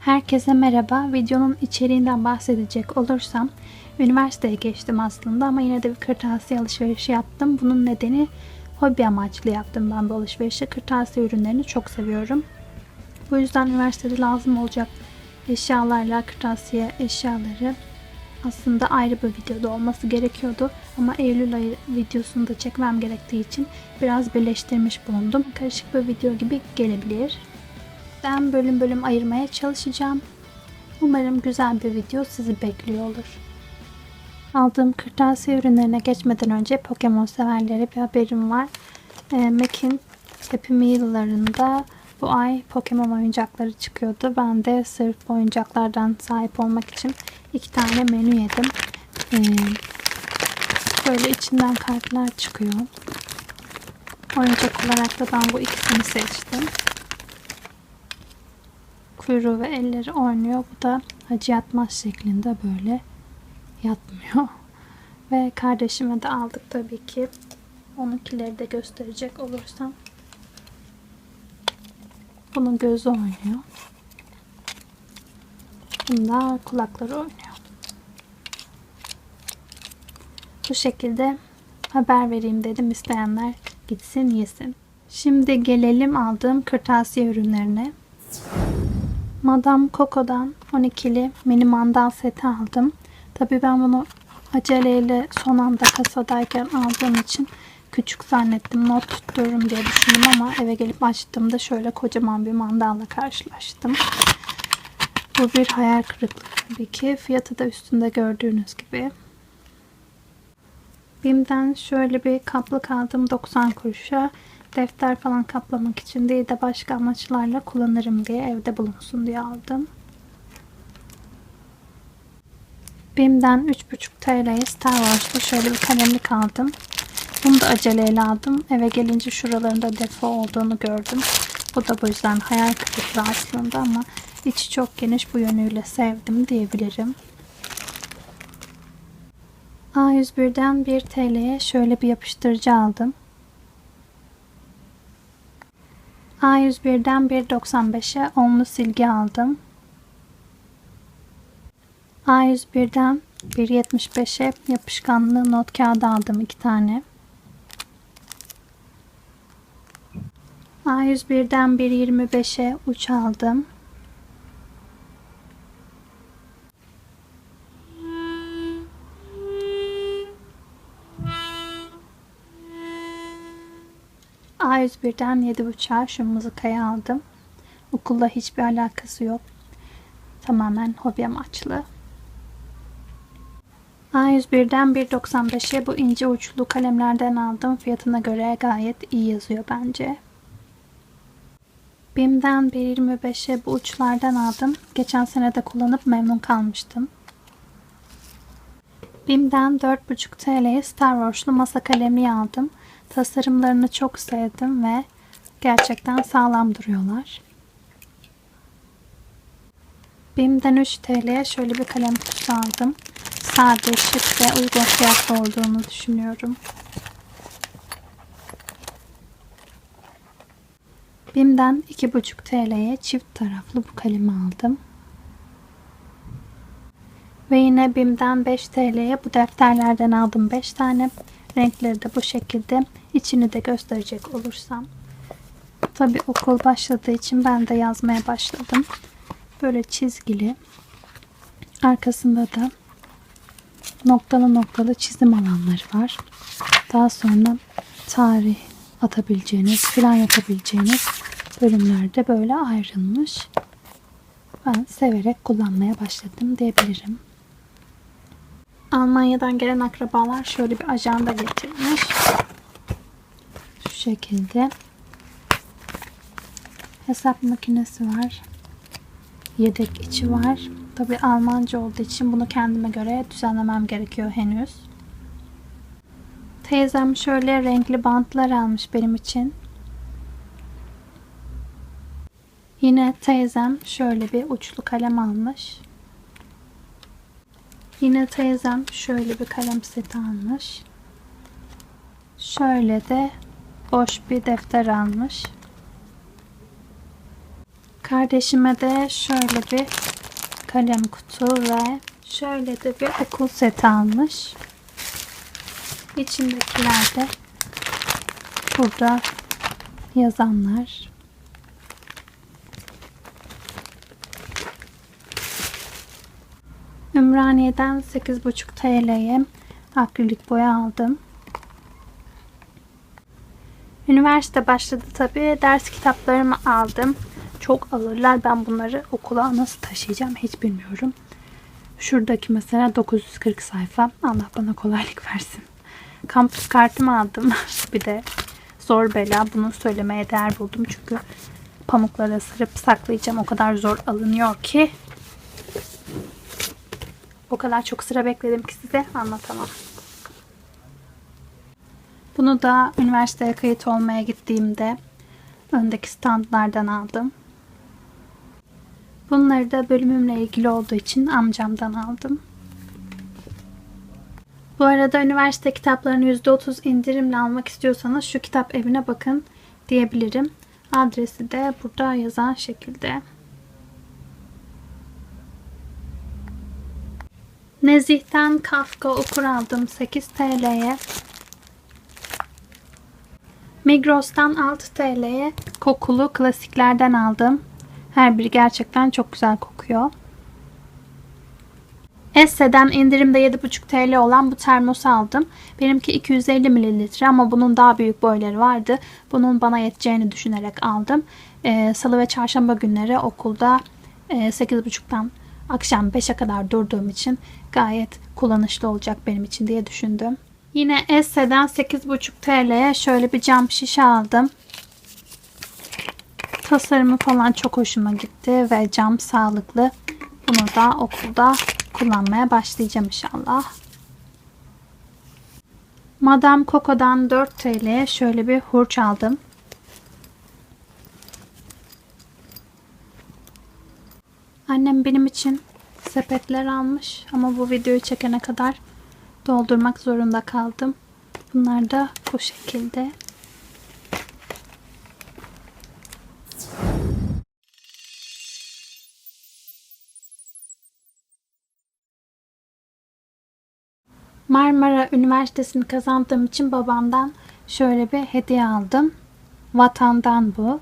Herkese merhaba. Videonun içeriğinden bahsedecek olursam üniversiteye geçtim aslında ama yine de bir kırtasiye alışverişi yaptım. Bunun nedeni hobi amaçlı yaptım ben bu alışverişi. Kırtasiye ürünlerini çok seviyorum. Bu yüzden üniversitede lazım olacak eşyalarla kırtasiye eşyaları aslında ayrı bir videoda olması gerekiyordu. Ama Eylül ayı videosunu da çekmem gerektiği için biraz birleştirmiş bulundum. Karışık bir video gibi gelebilir. Ben bölüm bölüm ayırmaya çalışacağım. Umarım güzel bir video sizi bekliyor olur. Aldığım kırtasiye ürünlerine geçmeden önce Pokemon severlere bir haberim var. E, Mac'in Happy Meal'larında bu ay Pokemon oyuncakları çıkıyordu. Ben de sırf oyuncaklardan sahip olmak için iki tane menü yedim. E, böyle içinden kartlar çıkıyor. Oyuncak olarak da ben bu ikisini seçtim kuyruğu ve elleri oynuyor. Bu da hacı yatmaz şeklinde böyle yatmıyor. Ve kardeşime de aldık tabii ki. Onunkileri de gösterecek olursam. Bunun gözü oynuyor. Bunda kulakları oynuyor. Bu şekilde haber vereyim dedim. İsteyenler gitsin yesin. Şimdi gelelim aldığım kırtasiye ürünlerine. Madame Coco'dan 12'li mini mandal seti aldım. Tabi ben bunu aceleyle son anda kasadayken aldığım için küçük zannettim. Not tuttururum diye düşündüm ama eve gelip açtığımda şöyle kocaman bir mandalla karşılaştım. Bu bir hayal kırıklığı tabii ki. Fiyatı da üstünde gördüğünüz gibi. Bim'den şöyle bir kaplık aldım 90 kuruşa defter falan kaplamak için değil de başka amaçlarla kullanırım diye evde bulunsun diye aldım. Bim'den 3,5 TL'ye Star Wars'ta şöyle bir kalemlik aldım. Bunu da aceleyle aldım. Eve gelince şuralarında defo olduğunu gördüm. Bu da bu yüzden hayal kırıklığı aslında ama içi çok geniş bu yönüyle sevdim diyebilirim. A101'den 1 TL'ye şöyle bir yapıştırıcı aldım. A101'den 1.95'e onlu silgi aldım. A101'den 1.75'e yapışkanlı not kağıdı aldım iki tane. A101'den 1.25'e uç aldım. A101'den 7.5'a şu mızıkayı aldım. Okulla hiçbir alakası yok. Tamamen hobi amaçlı. A101'den 1.95'e bu ince uçlu kalemlerden aldım. Fiyatına göre gayet iyi yazıyor bence. BİM'den 1.25'e bu uçlardan aldım. Geçen sene de kullanıp memnun kalmıştım. BİM'den 4.5 TL'ye Star Wars'lu masa kalemi aldım. Tasarımlarını çok sevdim ve gerçekten sağlam duruyorlar. Bim'den 3 TL'ye şöyle bir kalem kutusu aldım. Sade, şık ve uygun fiyatlı olduğunu düşünüyorum. Bim'den 2,5 TL'ye çift taraflı bu kalemi aldım. Ve yine Bim'den 5 TL'ye bu defterlerden aldım 5 tane. Renkleri de bu şekilde. İçini de gösterecek olursam. Tabi okul başladığı için ben de yazmaya başladım. Böyle çizgili. Arkasında da noktalı noktalı çizim alanları var. Daha sonra tarih atabileceğiniz, filan yapabileceğiniz bölümlerde böyle ayrılmış. Ben severek kullanmaya başladım diyebilirim. Almanya'dan gelen akrabalar şöyle bir ajanda getirmiş. Şu şekilde. Hesap makinesi var. Yedek içi var. Tabi Almanca olduğu için bunu kendime göre düzenlemem gerekiyor henüz. Teyzem şöyle renkli bantlar almış benim için. Yine teyzem şöyle bir uçlu kalem almış. Yine teyzem şöyle bir kalem seti almış. Şöyle de boş bir defter almış. Kardeşime de şöyle bir kalem kutu ve şöyle de bir okul seti almış. İçindekiler de burada yazanlar. Ümraniye'den 8,5 TL'ye akrilik boya aldım. Üniversite başladı tabii. Ders kitaplarımı aldım. Çok ağırlar. Ben bunları okula nasıl taşıyacağım hiç bilmiyorum. Şuradaki mesela 940 sayfa. Allah bana kolaylık versin. Kampüs kartımı aldım. bir de zor bela. Bunu söylemeye değer buldum. Çünkü pamuklara sarıp saklayacağım. O kadar zor alınıyor ki. O kadar çok sıra bekledim ki size anlatamam. Bunu da üniversiteye kayıt olmaya gittiğimde öndeki standlardan aldım. Bunları da bölümümle ilgili olduğu için amcamdan aldım. Bu arada üniversite kitaplarını %30 indirimle almak istiyorsanız şu kitap evine bakın diyebilirim. Adresi de burada yazan şekilde. Nezih'ten Kafka okur aldım 8 TL'ye. Migros'tan 6 TL'ye kokulu klasiklerden aldım. Her biri gerçekten çok güzel kokuyor. Esse'den indirimde 7,5 TL olan bu termos aldım. Benimki 250 mililitre ama bunun daha büyük boyları vardı. Bunun bana yeteceğini düşünerek aldım. Ee, Salı ve çarşamba günleri okulda e, 8.30'dan akşam 5'e kadar durduğum için gayet kullanışlı olacak benim için diye düşündüm. Yine Esse'den 8,5 TL'ye şöyle bir cam şişe aldım. Tasarımı falan çok hoşuma gitti ve cam sağlıklı. Bunu da okulda kullanmaya başlayacağım inşallah. Madame Coco'dan 4 TL'ye şöyle bir hurç aldım. Annem benim için sepetler almış ama bu videoyu çekene kadar doldurmak zorunda kaldım. Bunlar da bu şekilde. Marmara Üniversitesi'ni kazandığım için babamdan şöyle bir hediye aldım. Vatandan bu.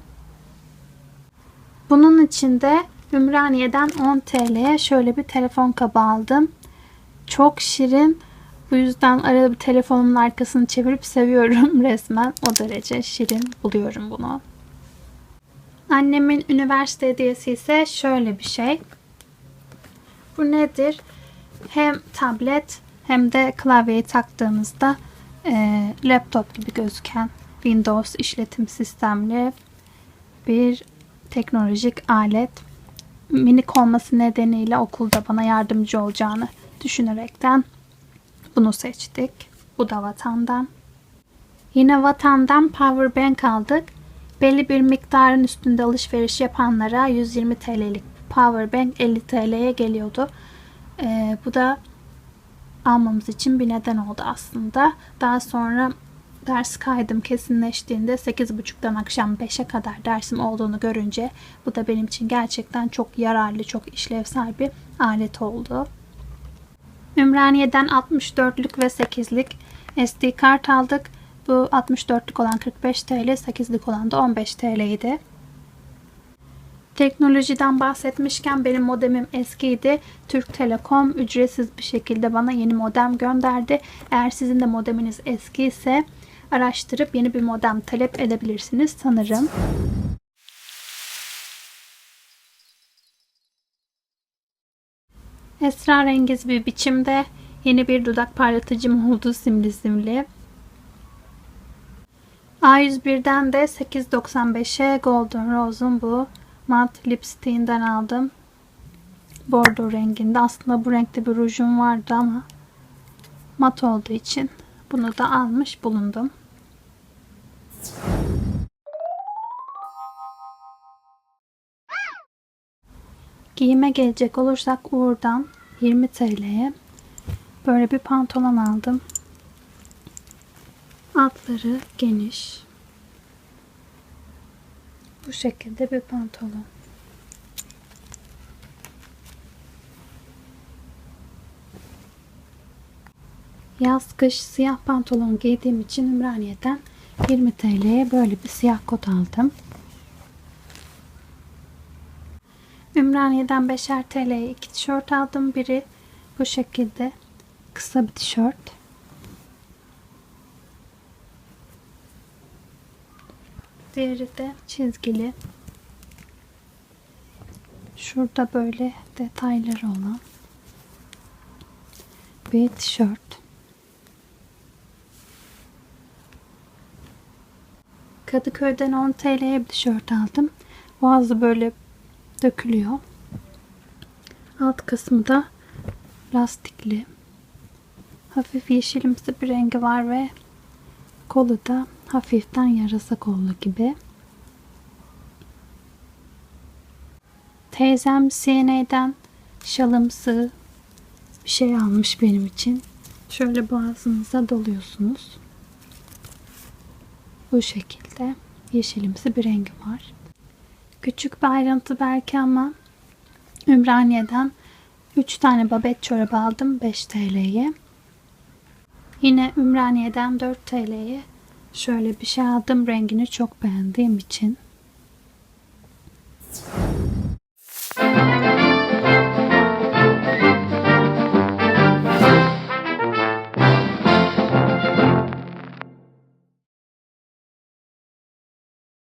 Bunun içinde Ümraniye'den 10 TL'ye şöyle bir telefon kabı aldım. Çok şirin. Bu yüzden arada bir telefonumun arkasını çevirip seviyorum resmen. O derece şirin buluyorum bunu. Annemin üniversite hediyesi ise şöyle bir şey. Bu nedir? Hem tablet hem de klavyeyi taktığınızda e, laptop gibi gözüken Windows işletim sistemli bir teknolojik alet. Minik olması nedeniyle okulda bana yardımcı olacağını düşünerekten bunu seçtik. Bu da vatandan. Yine vatandan power bank aldık. Belli bir miktarın üstünde alışveriş yapanlara 120 TL'lik power bank 50 TL'ye geliyordu. Ee, bu da almamız için bir neden oldu aslında. Daha sonra ders kaydım kesinleştiğinde 8.30'dan akşam 5'e kadar dersim olduğunu görünce bu da benim için gerçekten çok yararlı, çok işlevsel bir alet oldu. Ümraniye'den 64'lük ve 8'lik SD kart aldık. Bu 64'lük olan 45 TL, 8'lik olan da 15 TL idi. Teknolojiden bahsetmişken benim modemim eskiydi. Türk Telekom ücretsiz bir şekilde bana yeni modem gönderdi. Eğer sizin de modeminiz eski ise araştırıp yeni bir modem talep edebilirsiniz sanırım. Esrarengiz bir biçimde yeni bir dudak parlatıcım oldu simli simli. A101'den de 8.95'e Golden Rose'un bu mat lipstiğinden aldım. Bordo renginde. Aslında bu renkte bir rujum vardı ama mat olduğu için bunu da almış bulundum. Giyime gelecek olursak Uğur'dan 20 TL'ye böyle bir pantolon aldım. Altları geniş. Bu şekilde bir pantolon. Yaz kış siyah pantolon giydiğim için Ümraniye'den 20 TL'ye böyle bir siyah kot aldım. Ümraniye'den 5'er TL'ye iki tişört aldım. Biri bu şekilde kısa bir tişört. Diğeri de çizgili. Şurada böyle detayları olan bir tişört. Kadıköy'den 10 TL'ye bir tişört aldım. Boğazı böyle dökülüyor. Alt kısmı da lastikli. Hafif yeşilimsi bir rengi var ve kolu da hafiften yarasa kollu gibi. Teyzem CNA'den şalımsı bir şey almış benim için. Şöyle boğazınıza doluyorsunuz. Bu şekilde yeşilimsi bir rengi var. Küçük bir ayrıntı belki ama Ümraniye'den 3 tane babet çorabı aldım 5 TL'ye. Yine Ümraniye'den 4 TL'ye şöyle bir şey aldım. Rengini çok beğendiğim için.